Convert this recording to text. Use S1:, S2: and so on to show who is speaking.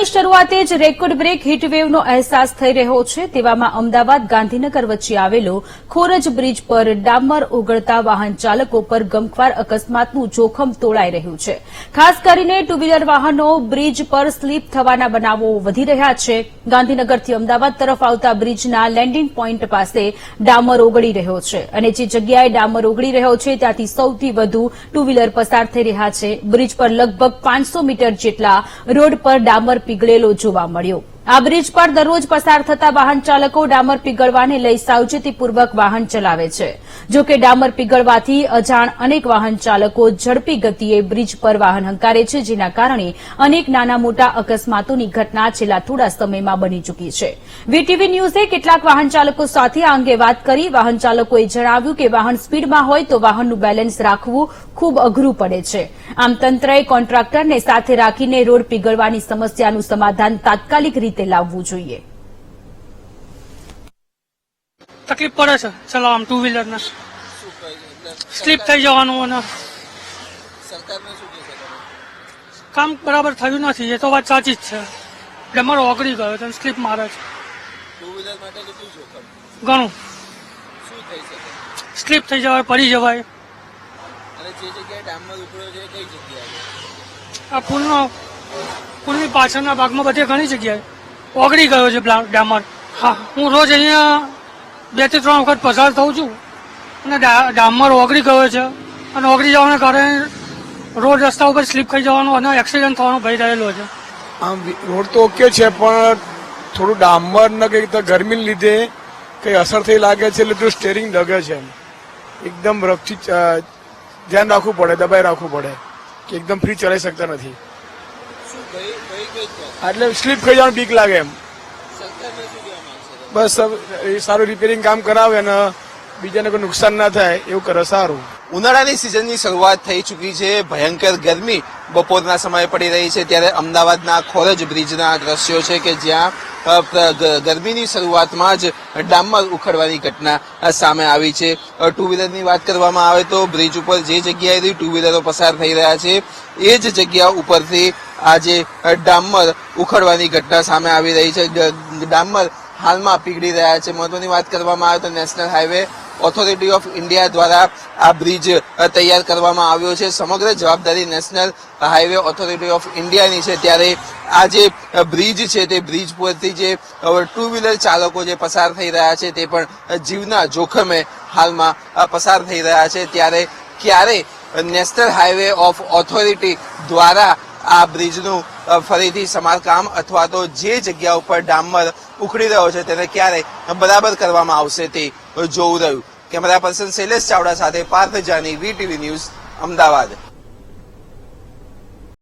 S1: ઉનાળાની શરૂઆતે જ record break હીટવેવનો અહેસાસ થઈ રહ્યો છે. તેવામાં અમદાવાદ ગાંધીનગર વચ્ચે આવેલો ખોરજ બ્રિજ પર ડામર ઓગળતા વાહન ચાલકો પર ગમખ્વાર અકસ્માતનું જોખમ તોળાઈ રહ્યું છે. ખાસ કરીને ટુ વ્હીલર વાહનો બ્રિજ પર સ્લીપ થવાના બનાવો વધી રહ્યા છે. ગાંધીનગરથી અમદાવાદ તરફ આવતા બ્રિજના લેન્ડિંગ પોઇન્ટ પાસે ડામર ઓગળી રહ્યો છે અને જે જગ્યાએ ડામર ઓગળી રહ્યો છે ત્યાંથી સૌથી વધુ ટુ વ્હીલર પસાર થઈ રહ્યા છે. બ્રિજ પર લગભગ પાંચસો મીટર જેટલા રોડ પર ડામર પીગળેલો જોવા મળ્યો. આ બ્રિજ પર દરરોજ પસાર થતા વાહન ચાલકો ડામર પીગળવાને લઈ સાવચેતીપૂર્વક વાહન ચલાવે છે. જો કે ડામર પીગળવાથી અજાણ અનેક વાહન ચાલકો ઝડપી ગતિએ બ્રિજ પર વાહન હંકારે છે, જેના કારણે અનેક નાના મોટા અકસ્માતોની ઘટના છેલ્લા થોડા સમયમાં બની ચૂકી છે. વીટીવી ન્યૂઝે કેટલાક વાહન ચાલકો સાથે આ અંગે વાત કરી વાહન ચાલકોએ જણાવ્યું કે વાહન સ્પીડમાં હોય તો વાહનનું બેલેન્સ રાખવું ખૂબ અઘરું પડે છે. આમ તંત્રએ કોન્ટ્રાક્ટરને સાથે રાખીને રોડ પીગળવાની સમસ્યાનું સમાધાન તાત્કાલિક રીતે લાવવું જોઈએ.
S2: તકલીફ પડે છે ચલાવવામાં ટુ વ્હીલર ને. સ્લીપ થઈ જવાનું અને કામ બરાબર થયું નથી એ તો વાત સાચી જ છે. ડમર ઓગળી ગયો તો સ્લીપ મારે છે.
S3: ટુ વ્હીલર માટે કેટલું જોખમ
S2: ઘણું.
S3: શું થઈ શકે?
S2: સ્લીપ થઈ જવાય પડી જવાય.
S3: અને જે જગ્યાએ ડામર ઉકળ્યો છે એ કઈ જગ્યાએ?
S2: આ પુલનો પુલની પાછળના ભાગમાં બધે ઘણી જગ્યાએ. ઓગળી ગયો છે ડામર. હા, હું રોજ અહીંયા બેથી ત્રણ વખત પસાર થઉં છું. અને ડામર ઓગળી ગયો છે. અને ઓગળી જવાના કારણે રોડ રસ્તા ઉપર સ્લીપ થઈ જવાનો અને એક્સિડન્ટ થવાનો ભય રહેલો છે.
S4: આમ રોડ તો ઓકે છે, પણ થોડું ડામર ને કઈ તો ગરમીને લીધે કઈ અસર થઈ લાગે છે એટલે થોડું સ્ટેરિંગ ડગે છે એકદમ રફથી ધ્યાન રાખવું પડે, દબાઈ રાખવું પડે, કે એકદમ ફ્રી ચલાવી શકતા નથી
S3: શું કઈ કઈ કઈ થાય
S4: એટલે સ્લીપ થઈ જવાનું બીક લાગે એમ? બસ એ સારું રિપેરિંગ કામ કરાવે અને બીજાને કોઈ નુકસાન ના થાય, એવું કરે, સારું.
S3: ઉનાળાની સિઝનની શરૂઆત થઈ ચૂકી છે. ભયંકર ગરમી બપોરના સમયે પડી રહી છે. ત્યારે અમદાવાદના ખોરજ બ્રિજના દ્રશ્યો છે કે જ્યાં ગરમીની શરૂઆતમાં જ ડામર ઉખડવાની ઘટના સામે આવી છે. ટુ વ્હીલરની વાત કરવામાં આવે તો બ્રિજ ઉપર જે જગ્યાએથી ટુ વ્હીલરો પસાર થઈ રહ્યા છે, એ જ જગ્યા ઉપરથી આજે ડામર ઉખડવાની ઘટના સામે આવી રહી છે. ડામર હાલમાં પીગળી રહ્યા છે. મહત્વની વાત કરવામાં આવે તો national highway authority of India દ્વારા આ બ્રિજ તૈયાર કરવામાં આવ્યો છે. સમગ્ર જવાબદારી નેશનલ હાઈવે ઓથોરિટી ઓફ ઇન્ડિયાની છે. ત્યારે આ જે બ્રિજ છે તે બ્રિજ પરથી જે ટુ વ્હીલર ચાલકો જે પસાર થઈ રહ્યા છે તે પણ જીવના જોખમે હાલમાં પસાર થઈ રહ્યા છે. ત્યારે ક્યારે નેશનલ હાઈવે ઓફ ઓથોરિટી દ્વારા આ બ્રિજનું ફરીથી સમારકામ અથવા તો જે જગ્યા ઉપર ડામર ઉખડી રહ્યો છે તેને ક્યારે બરાબર કરવામાં આવશે તે જોવું રહ્યું. કેમેરા પર્સન શૈલેષ ચાવડા સાથે પાર્થ જાની, વીટીવી ન્યૂઝ, અમદાવાદ.